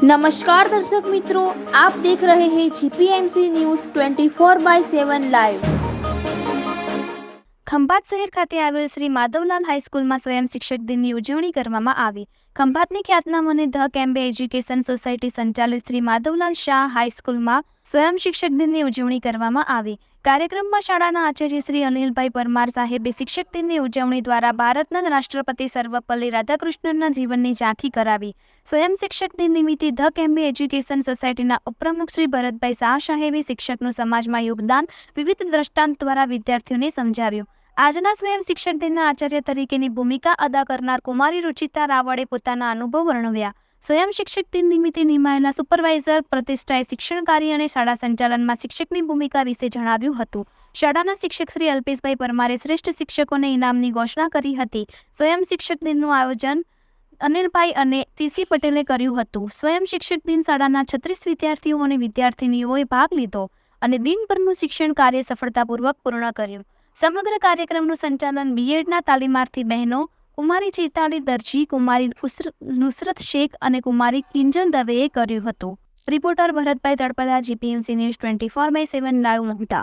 નમસ્કાર દર્શક મિત્રો, આપ દેખ રહે હે GPMC news 24 by 7 live Khambhat શહેર ખાતે આવેલ શ્રી માધવલાલ હાઈસ્કૂલમાં સ્વયં શિક્ષક દિનની ઉજવણી કરવામાં આવી. ખંભાતની ખ્યાતનામ અને ધ કેમ્બે એજ્યુકેશન સોસાયટી સંચાલિત શ્રી માધવલાલ શાહ હાઈસ્કૂલમાં સ્વયં શિક્ષક દિનની ઉજવણી કરવામાં આવી. કાર્યક્રમમાં શાળાના આચાર્ય શ્રી અનિલભાઈ પરમાર સાહેબે શિક્ષક દિનની ઉજવણી દ્વારા ભારતના રાષ્ટ્રપતિ સર્વપલ્લી રાધાકૃષ્ણનના જીવનની ઝાંખી કરાવી. સ્વયં શિક્ષક દિન નિમિત્તે ધ કેમ્બી એજ્યુકેશન સોસાયટીના ઉપપ્રમુખ શ્રી ભરતભાઈ શાહ સાહેબે શિક્ષકનું સમાજમાં યોગદાન વિવિધ દ્રષ્ટાંત દ્વારા વિદ્યાર્થીઓને સમજાવ્યું. આજના સ્વયં શિક્ષક દિનના આચાર્ય તરીકેની ભૂમિકા અદા કરનાર કુમારી રુચિતા રાવળે પોતાના અનુભવ વર્ણવ્યા. સ્વયં શિક્ષક દિન નિમિત્તે નિમાયેલા સુપરવાઇઝર, પ્રતિષ્ઠાએ શિક્ષણ કાર્ય અને શાળા સંચાલનમાં શિક્ષકની ભૂમિકા વિશે જણાવ્યું હતું. શાળાના શિક્ષક શ્રી અલ્પેશભાઈ પરમારે શ્રેષ્ઠ શિક્ષકોને ઇનામની ઘોષણા કરી હતી. સ્વયં શિક્ષક દિનનું આયોજન અનિલભાઈ અને સીસી પટેલે કર્યું હતું. સ્વયં શિક્ષક દિન શાળાના છત્રીસ વિદ્યાર્થીઓ અને વિદ્યાર્થિનીઓએ ભાગ લીધો અને દિનભરનું શિક્ષણ કાર્ય સફળતાપૂર્વક પૂર્ણ કર્યું. સમગ્ર કાર્યક્રમનું સંચાલન બીએડના તાલીમાર્થી બહેનો કુમારી ચેતાલી દરજી કુમારી નુસરત શેખ અને કુમારી કિંજલ દવેએ કર્યું હતું. Reporter Bharatbhai Talpada, GPMC news twenty four by seven live મોટા